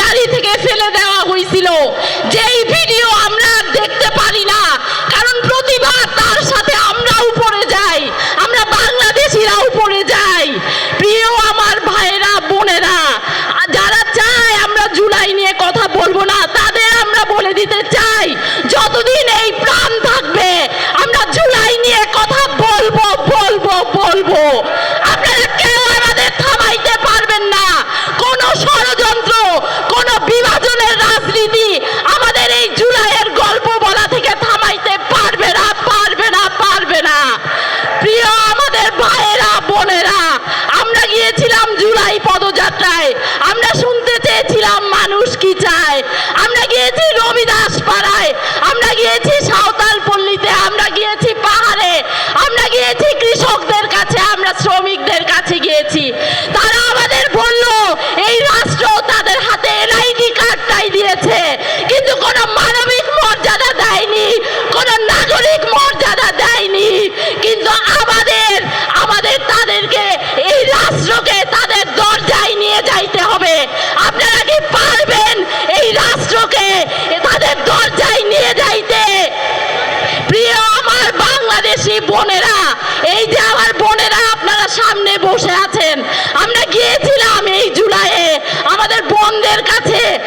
গাড়ি থেকে ফেলে দেওয়া হয়েছিল। যেই এই পদযাত্রায় আমরা শুনতে চেয়েছিলাম মানুষ কি চায়। আমরা গিয়েছি রবিদাস পাড়ায়, আমরা গিয়েছি সাঁওতাল পল্লীতে, আমরা গিয়েছি পাহাড়ে, আমরা গিয়েছি কৃষকদের কাছে, আমরা শ্রমিকদের কাছে গিয়েছি। রাষ্ট্রকে তাদের দরজায় নিয়ে যাইতে। প্রিয় আমার বাংলাদেশি বোনেরা, এই যে আমার বোনেরা আপনারা সামনে বসে আছে